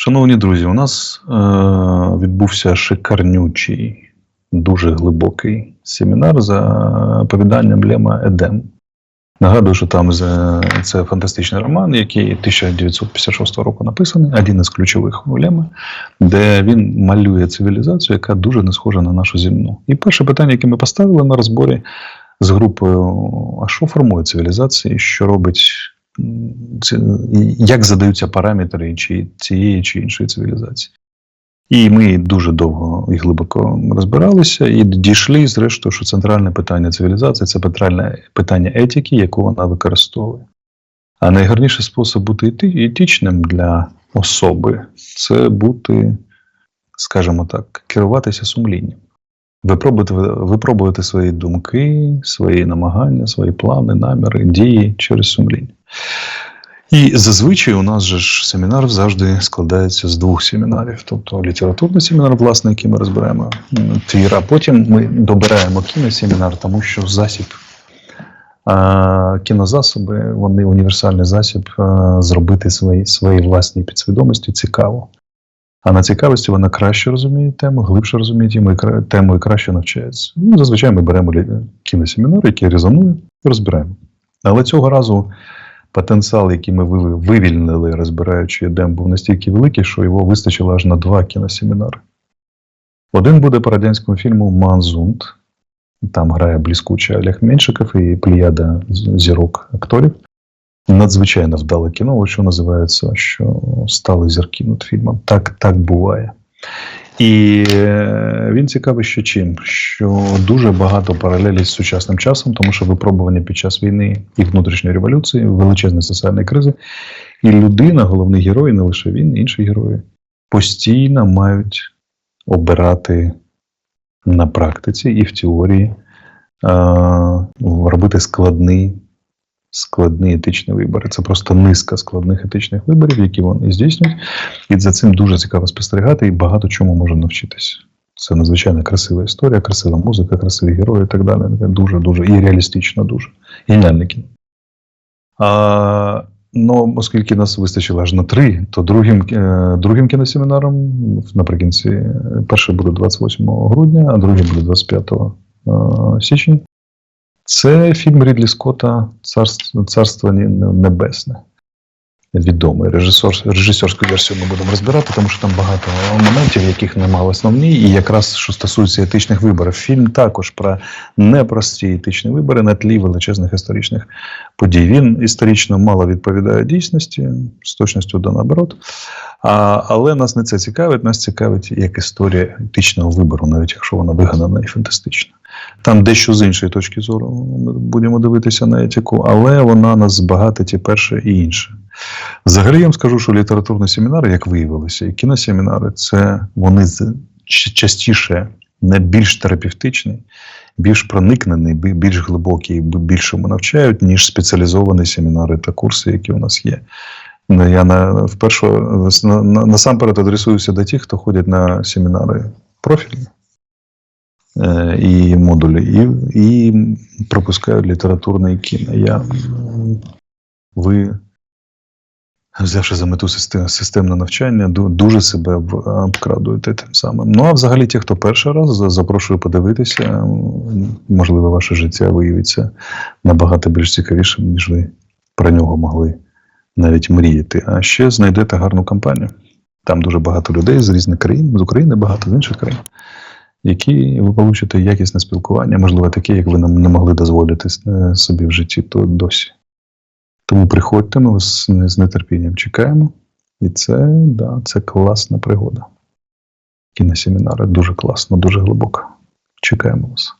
Шановні друзі, у нас е, відбувся шикарнючий, дуже глибокий семінар за оповіданням Лема Едем. Нагадую, що там з- це фантастичний роман, який 1956 року написаний, один із ключових у Лема, де він малює цивілізацію, яка дуже не схожа на нашу земну. І перше питання, яке ми поставили на розборі з групою: а що формує цивілізації, що робить як задаються параметри чи цієї чи іншої цивілізації. І ми дуже довго і глибоко розбиралися, і дійшли, зрештою, що центральне питання цивілізації це питання, етики, яку вона використовує. А найгарніший спосіб бути ети- етичним для особи це бути, скажімо так, керуватися сумлінням. Випробувати, випробувати свої думки, свої намагання, свої плани, наміри, дії через сумління. І зазвичай у нас же ж семінар завжди складається з двох семінарів. Тобто літературний семінар, власне, який ми розберемо твір, а потім ми добираємо кіносемінар, тому що засіб. Кінозасоби, вони універсальний засіб зробити свої, свої власні підсвідомості цікаво. А на цікавості вона краще розуміє тему, глибше розуміє тему і, тему і краще навчається. Ну, зазвичай ми беремо кіносемінар, який резонує, і розбираємо. Але цього разу потенціал, який ми вивільнили, розбираючи Едем, був настільки великий, що його вистачило аж на два кіносемінари. Один буде по радянському фільму Манзунд. Там грає блискучий Олег Меншиков і плеяда зірок акторів. Надзвичайно вдале кіно, що називається, що стали зірки над фільмом. Так, так буває. І е, він цікавий ще чим, що дуже багато паралелей з сучасним часом, тому що випробування під час війни і внутрішньої революції, величезної соціальної кризи, і людина, головний герой, не лише він, інші герої, постійно мають обирати на практиці і в теорії робити складний, складний етичний вибір. Це просто низка складних етичних виборів, які вони здійснюють. І за цим дуже цікаво спостерігати, і багато чому можна навчитися. Це надзвичайно красива історія, красива музика, красиві герої і так далі. Дуже, дуже і реалістично, дуже. Геніальне кіно. А, ну, оскільки нас вистачило аж на три, то другим, е, другим кіносемінаром наприкінці перший буде 28 грудня, а другий буде 25 е, січня. Це фільм Рідлі Скотта Царство, Небесне. Відомий режисер, режисерську версію ми будемо розбирати, тому що там багато моментів, яких нема в основній, і якраз що стосується етичних виборів. Фільм також про непрості етичні вибори на тлі величезних історичних подій. Він історично мало відповідає дійсності, з точністю до наоборот. А, але нас не це цікавить, нас цікавить як історія етичного вибору, навіть якщо вона вигадана і фантастична. Там дещо з іншої точки зору ми будемо дивитися на етику, але вона нас збагатить і перше, і інше. Взагалі я вам скажу, що літературні семінари, як виявилося, і кіносемінари, це вони частіше не більш терапевтичні, більш проникнені, більш глибокі, більшому навчають, ніж спеціалізовані семінари та курси, які у нас є. Ну, Я на, вперше, на, на, насамперед адресуюся до тих, хто ходять на семінари профільні е, і модулі, і, і пропускають літературне кіно. Я, ви взявши за мету систем, системне навчання, ду- дуже себе в- обкрадуєте тим самим. Ну а взагалі, ті, хто перший раз, запрошую подивитися, можливо, ваше життя виявиться набагато більш цікавішим, ніж ви про нього могли навіть мріяти. А ще знайдете гарну компанію. Там дуже багато людей з різних країн, з України, багато з інших країн, які ви получите якісне спілкування, можливо, таке, як ви не могли дозволити е, собі в житті то досі. Тому приходьте, ми вас з нетерпінням чекаємо. І це, да, це класна пригода. Кіносемінари дуже класно, дуже глибоко. Чекаємо вас.